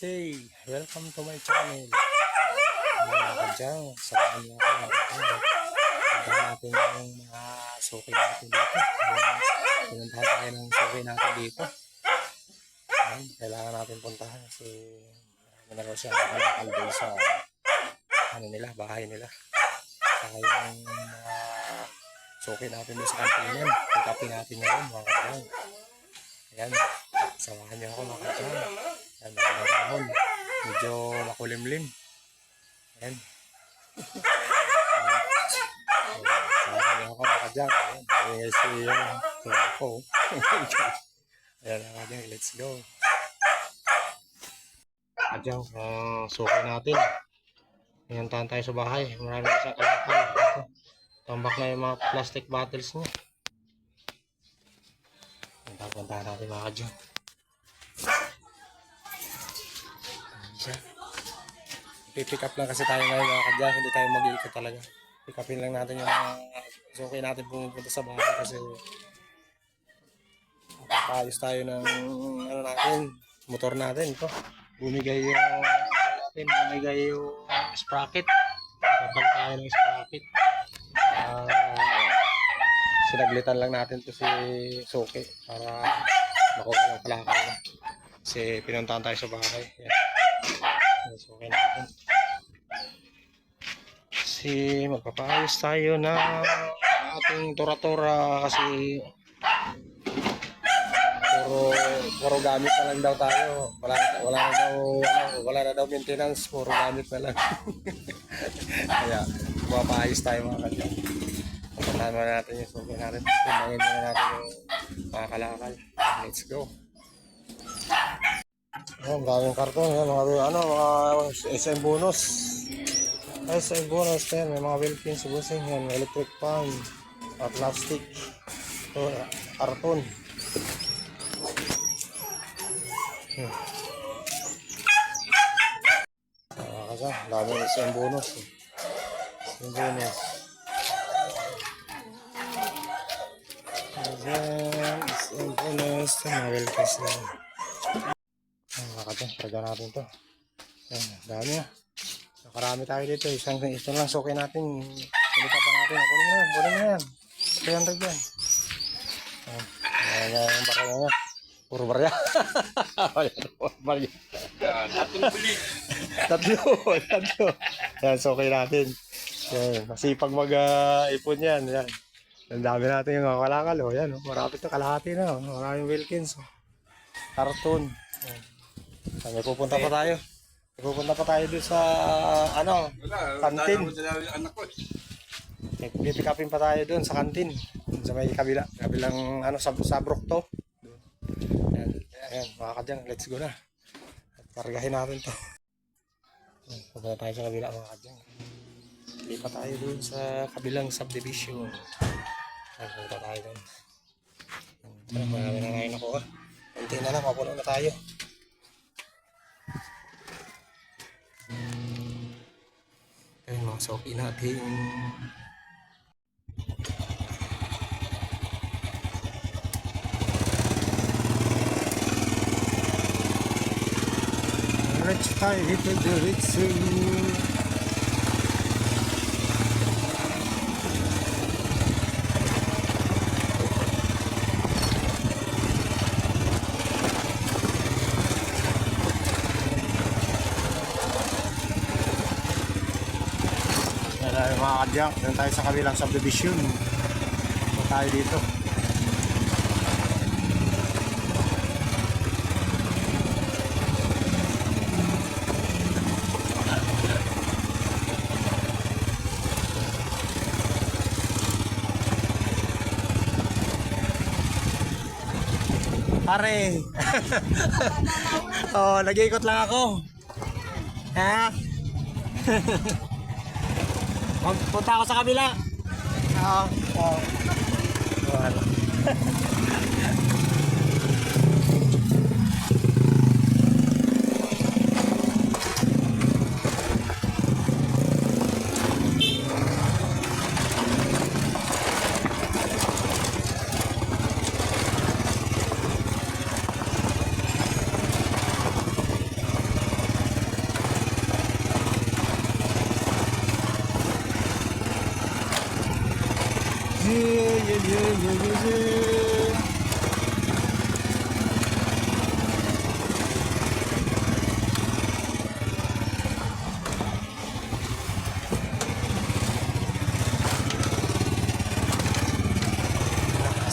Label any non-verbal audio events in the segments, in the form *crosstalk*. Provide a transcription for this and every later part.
nice day. Welcome to my channel. Mga kadyang, samahan niyo ako mga kadyang. Tignan natin yung mga suki natin dito. Pinuntahan tayo ng suki natin dito. Ayan, kailangan natin puntahan kasi marami na raw siya nakalakal doon sa ano nila, bahay nila. Saka yung mga suki natin doon sa kantinan. Pick upin natin ngayon mga kadyang. Ayan, samahan niyo ako mga kadyang. Ayan, magandang panahon. Medyo makulimlim. Ayan. Ayan. Ako mga kadyang. Ayan, ayan si ano, si ako. *laughs* Ayan mga kadyang, let's go. Kadyang, uh, suki natin. Ayan, tahan tayo sa bahay. Marami siyang kalakal. Ito. Tambak na yung mga plastic bottles niya. Ayan, Papuntahan natin mga kadyang. Siya. Pipick up lang kasi tayo ngayon mga kadya, hindi tayo mag-iikot talaga. Pick upin lang natin yung mga suki natin pumunta sa bahay kasi paayos tayo ng ano natin, motor natin ito. Bumigay yung natin, bumigay yung sprocket. Kapag tayo ng sprocket. Ah, sinaglitan lang natin to si Suki para makuha ng kalakal na. Kasi pinuntahan tayo sa bahay. Yan. Yes, okay natin. Kasi magpapaayos tayo na ating tora-tora kasi puro puro gamit na lang daw tayo. Wala wala na daw ano, wala na daw maintenance, puro gamit na lang. *laughs* Kaya magpapaayos tayo mga kanya. Muna natin yung suki natin. Tumangin muna natin yung mga kalakal. Let's go. Ayan, daming karton. Yan, mga ano, mga SM bonus. SM bonus. Yan, may mga Wilkins, busing. Yan, electric fan. Mga plastic. Ito, karton. Hmm. Ah, kasi, daming SM bonus. eh. SM bonus. Ayan, SM bonus. Yan, mga Wilkins na yan. Ang mga kadyan, karga natin to. Ayan, dami ah. Nakarami tayo dito. Isang ito lang suki natin. Salita pa natin. Kunin mo yan, kunin mo yan. 300 yan. Ayan, ayan, baka yan. Puro barya. *laughs* Na, puro barya. *laughs* tatlo, tatlo. Yan, suki natin. Yan, masipag mag-ipon yan. Yan. Ang dami natin yung kalakal. Oh. Yan, oh. marapit na kalahati na. Oh. Maraming Wilkins. Karton. Ayan. Ah, May pupunta pa tayo. May pupunta pa tayo doon sa ano, kantin. anak ko. May pick upin pa tayo doon sa kantin. Sa may kabila. Kabilang ano, sab sabrok to. Ayan, ayan, mga kadyang, let's go na. At kargahin natin to. Pupunta tayo sa kabila mga kadyang. Lipat tayo doon sa kabilang subdivision. Ayan, pupunta tayo doon. Marami na ngayon ako ah. Kunti na lang, mapuno na tayo. Ayun mga soki natin. Diretso tayo dito, diretso. Yan kadyang. Yan tayo sa kabilang subdivision. Ito tayo dito. Pare. *laughs* oh, nag-iikot lang ako. Ha? *laughs* Magpunta ako sa kabila. Oo. Oo. Wala. *laughs*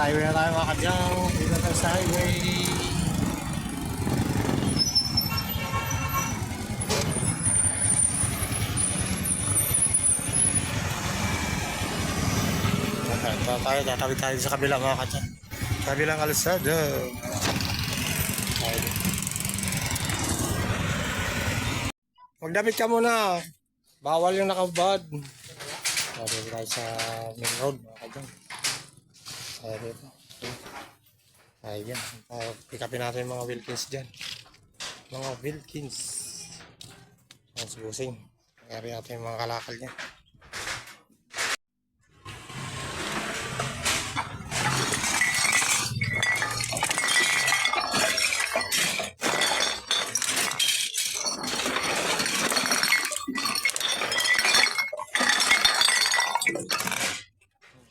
highway na tayo mga kadyang. Dito tayo sa highway. Ito tayo. Tatawid tayo sa kabila mga kadyang. Kabilang kalsada. Magdamit ka muna. Bawal yung nakabad. Tayo tayo sa main road mga kadyang. Tayo dito. Ayan. Uh, pick upin natin mga Wilkins dyan. Mga Wilkins. Ang subusing. Kaya natin yung mga kalakal niya.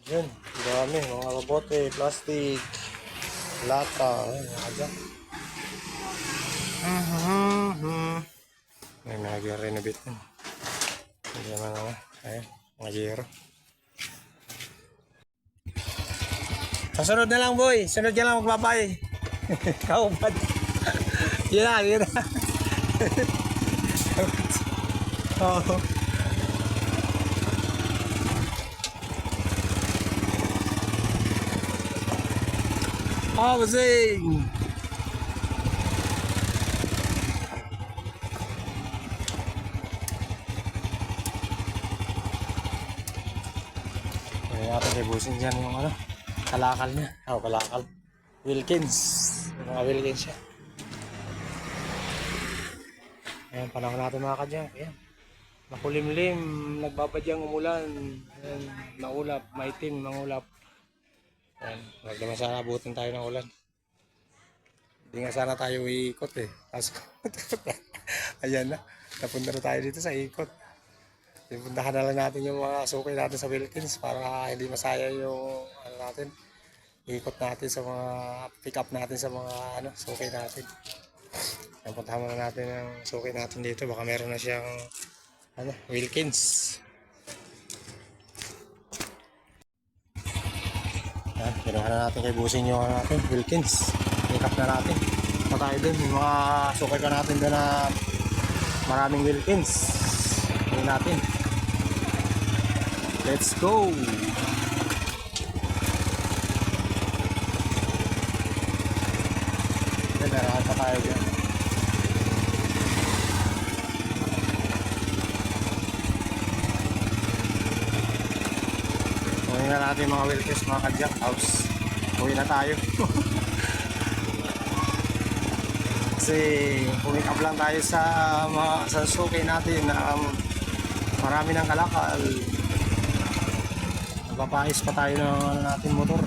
Yun, dami. Mga kabote, plastic, lata. Ayun, mga dyan. Mhm. May mga renovate din. Hindi naman naman. Ayun, mga giro. Kasunod na lang, boy. Sunod ka lang magbabay. Kaupad. yun na, yun na. Oo. Housing! Kaya natin kay Busing dyan yung ano, kalakal niya. Oh, kalakal. Wilkins. Yung mga Wilkins siya. Ayan, panahon natin mga kadyang. Ayan. Makulimlim, nagbabadyang umulan. Ayan, maulap, maitim, mangulap. Ayan, wag naman sana abutin tayo ng ulan. Hindi nga sana tayo iikot eh. Kaso, *laughs* ayan na. Napunta na tayo dito sa ikot. Ipuntahan na lang natin yung mga sukay natin sa Wilkins para hindi masaya yung ano natin. Ikot natin sa mga pick up natin sa mga ano, sukay natin. Ayan, puntahan muna natin yung sukay natin dito. Baka meron na siyang ano, Wilkins. Kinuha na natin kay Busing yung ano natin, Wilkins. Pick up na natin. Pa tayo dun, yung mga sukay ka natin doon na maraming Wilkins. Hindi natin. Let's go! Yan, narahan pa tayo dyan. Uwi na natin mga Wilkins, mga kadyak house. Uwi na tayo. *laughs* Kasi pumick up lang tayo sa mga sa sukay natin na um, marami ng kalakal. Nagpapayos pa tayo ng ano natin motor.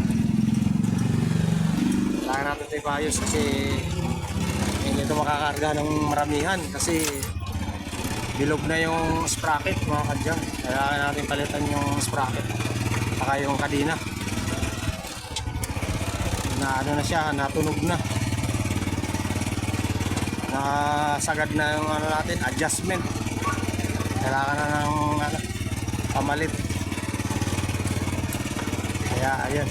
Kailangan natin ito ipayos kasi hindi ito makakarga ng maramihan kasi bilog na yung sprocket mga kadyang. Kailangan natin palitan yung sprocket saka yung kadina na ano na siya natunog na. Nasagad na yung ano natin adjustment. Kailangan na ng ano, pamalit. Kaya ayun *laughs*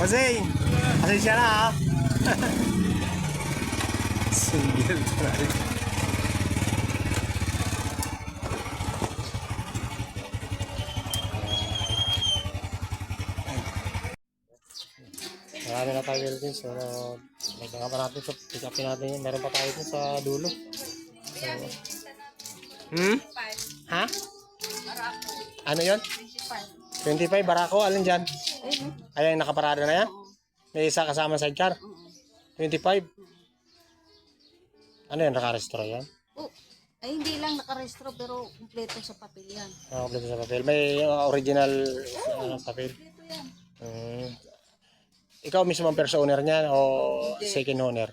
*laughs* Jose, pasensya na ha. *laughs* Single drive. Marami na tayo din. So, nagkaka pa natin ito. Pick upin natin yun. Meron pa tayo dun sa dulo. So, hmm? Ha? Ano yon? 25 barako. Alin dyan? Ayan, nakaparada na yan? May isa kasama sidecar? 25? Ano yan, nakarestro yan? Oh, ay hindi lang nakarestro pero kumpleto sa papel yan. Ah, kompleto sa papel. May uh, original uh, papel. Kumpleto yan. Hmm. ikaw mismo ang first owner niyan o second owner?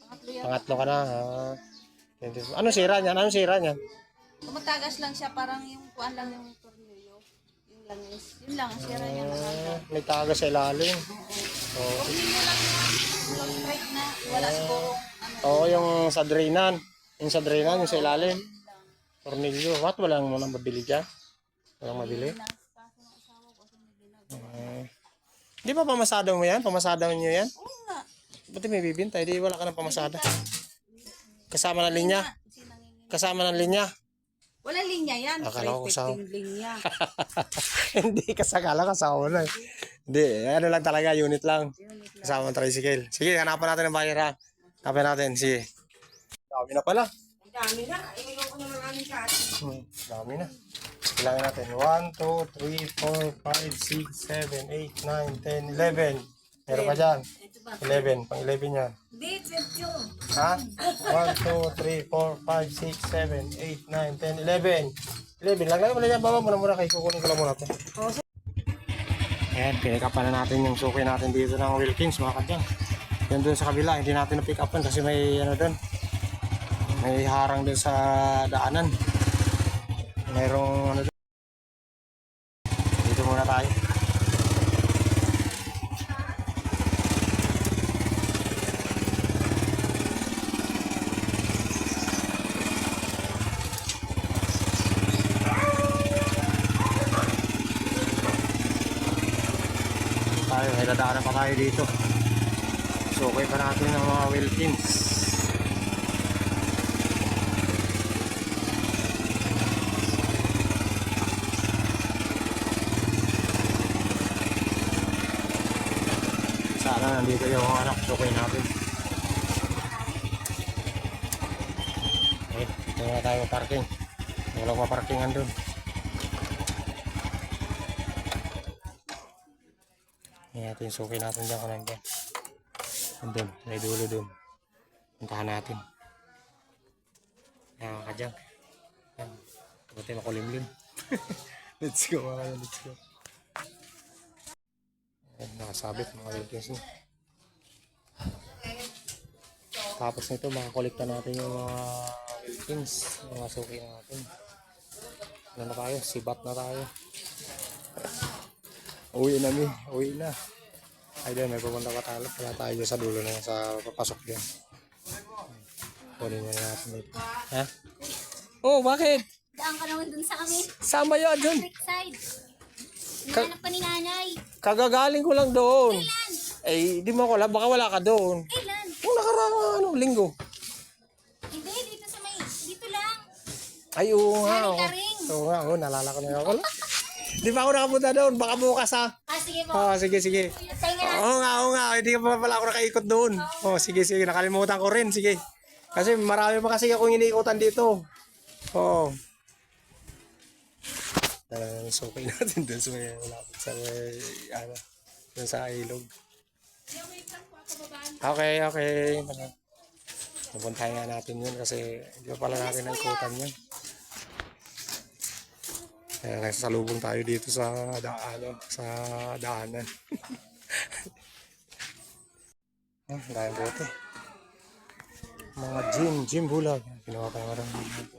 Pangatlo yan. Pangatlo ka na. Ah. Anong sira niyan? Anong sira niyan? Tumatagas lang siya, parang yung kuan lang yung. Yung langis. Yun lang, ang sira niya. Ah, may taga sa ilalim. Oo. Oo. Tornilyo lang yung na. Wala siguro, ano, Oo, yung sa drainan. Yung sa drainan, yung sa ilalim. Tornilyo. What? Walang mo nang mabili dyan? Walang mabili? Ah. Di ba pamasada mo yan? Pamasada nyo yan? Oo nga. Ba't may bibintay? Di wala ka ng pamasada. Kasama ng linya? Kasama ng linya? Wala linya yan. Akala ko kasama. Linya. *laughs* Hindi, kasakala kasama na. Hindi, ano lang talaga, unit lang. Unit lang. Kasama ng tricycle. Sige, hanapan natin ng buyer ha. Hanapan natin, sige. Dami na pala. Dami na. Inigaw ko naman namin sa atin. Hmm, dami na. Kailangan natin. 1, 2, 3, 4, 5, 6, 7, 8, 9, 10, 11. Meron pa dyan. Ito ba? 11. Pang 11 yan. Hindi, 12 yun. Ha? 1, 2, 3, 4, 5, 6, 7, 8, 9, 10, 11. 11 lang. Lagay mo lang yan. Baba mo na muna kay kukunin ko lang muna ito. Ayan, pinick up na natin yung suki natin dito ng Wilkins mga kadyang. Yan doon sa kabila, hindi natin na-pick upan kasi may ano doon. May harang doon sa daanan. Mayroong ano doon. Dito muna tayo. tayo, may dadaanan pa tayo dito. So, okay pa natin ang mga Wilkins. Sana nandito yung mga anak, so okay natin. Okay, dito na tayo parking. Walang maparkingan dun. Natin, suki natin dyan kung nandyan. Nandun, may dulo dun. Puntahan natin. Yan ka dyan. Yan. Buti makulimlim. *laughs* let's go mga kaya, let's go. Yan, nakasabit mga na. Tapos nito, makakolekta natin yung mga yung mga suki natin. Ano na tayo? Sibat na tayo. Uwi na mi, uwi na. Ay din, may pupunta pa tayo. Wala tayo sa dulo na sa papasok din. Kunin na natin dito. Ha? Oh, bakit? Daan ka naman dun sa kami. Sama yun dun. Hinahanap ka ni nanay. Kagagaling ko lang doon. Kailan? Eh, di mo ko alam, baka wala ka doon. Kailan? Kung nakarang ano, linggo. Hindi, dito sa may, dito lang. Ay, oo nga. Oo, Karing. oo nga, oo, nalala ko na ako. Di ba ako nakapunta doon? Baka bukas ha. Ah, sige po. Oo, sige, sige. Tayo nga natin. Oo nga, oo nga. Hindi ka pa pala ako nakaikot doon. Oo, sige, sige. Nakalimutan ko rin. Sige. Kasi marami pa kasi akong iniikutan dito. Oo. Talagang sukay natin doon sa may, sa may, ano, doon sa ilog. Okay, okay. Pupuntahan nga natin yun kasi hindi pa pala natin naikutan yun. Kaya nagsasalubong tayo dito sa daan, sa daanan. *laughs* Ah, dahil bote. Mga gym, gym bulag. Ginawa pa yung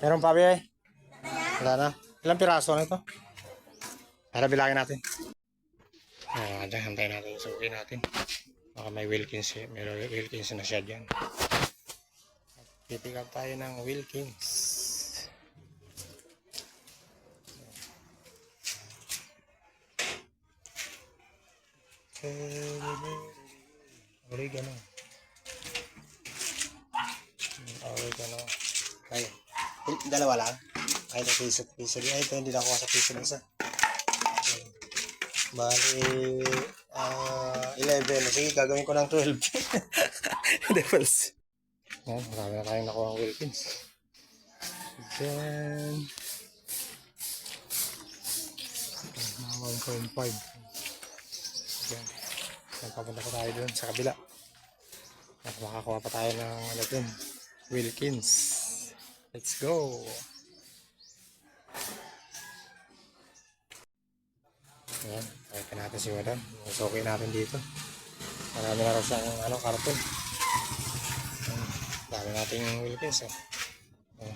Meron pa, Bia? Wala na. Ilang piraso na ito? Para bilangin natin. Ah, dyan, hantayin natin yung suki natin. Baka may Wilkins, eh. may Wilkins na siya dyan. Pipick tayo ng Wilkins. Oregano. Oregano. Ay, dalawa lang. Ay, na piso, piso. Ay, ito hindi na ako sa piso na isa. Bali, ah 11. Sige, gagawin ko ng 12. Devils. Yan, marami na tayong nakuha ng Wilkins. Then, mga 1.5. Yan. Nagpapunta pa tayo dun sa kabila. At makakuha pa tayo ng ano dun. Wilkins. Let's go! Ayan, pakita natin si Madam. Susukin natin dito. Marami na raw siyang ano, karton. Dami nating Wilkins eh. Oh.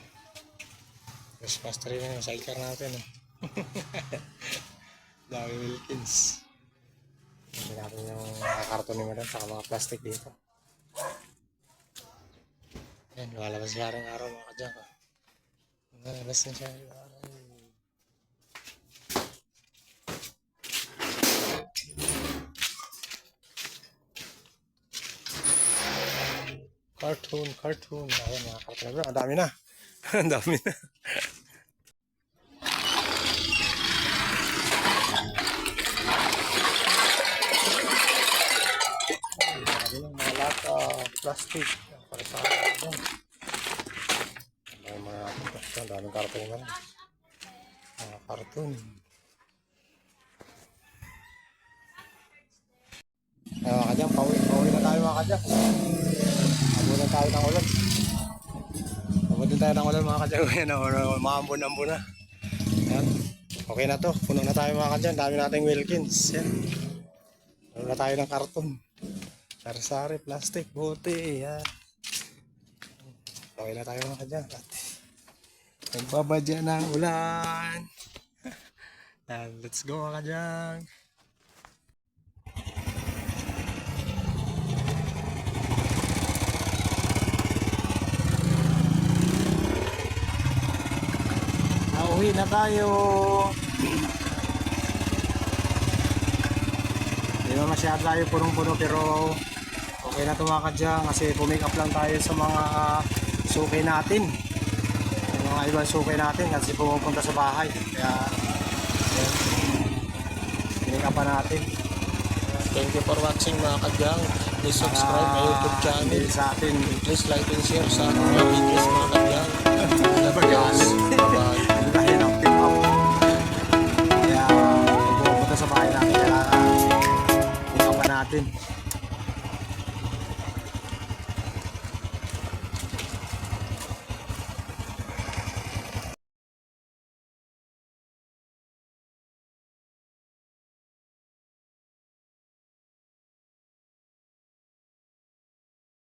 Christmas tree na yung sidecar natin eh. *laughs* Dami Wilkins. Hindi natin yung karton ni Madam saka mga plastic dito. Ayan, lumalabas siya araw-araw mga kadyak. Oh. Lumalabas na siya araw-araw. Cartoon, cartoon. Ayan, mga cartoon. na. Ang dami na. *laughs* Ang dami na. Ang dami ng mga lata, plastic. Ano. Ang mga ito. Ang daming cartoon na rin. Mga cartoon. Ay, mga kadyang, pauwi, pauwi na tayo mga kadyang. Abunan tayo ng ulan. Abunan tayo ng ulan mga kadyang. *laughs* Ayan, maambon-ambon na. Ayan. Okay na to. Puno na tayo mga kadyang. Dami nating Wilkins. Yan. Puno na tayo ng karton. Sari-sari, plastic, buti. Yan. Okay na tayo mga kadyang. At Nagbabadya ng ulan. *laughs* Yan, let's go mga kadyang. Nauwi na tayo. Hindi ba masyado tayo punong-puno pero okay na tumakad dyan kasi pumick up lang tayo sa mga sukay natin. Yung mga ibang sukay natin kasi pumupunta sa bahay. Kaya up pa natin. Thank you for watching mga kadyang. Please subscribe my YouTube channel. Sa atin. Please like and share sa mga videos mga kadyang. *laughs* Kaya pick up pa natin.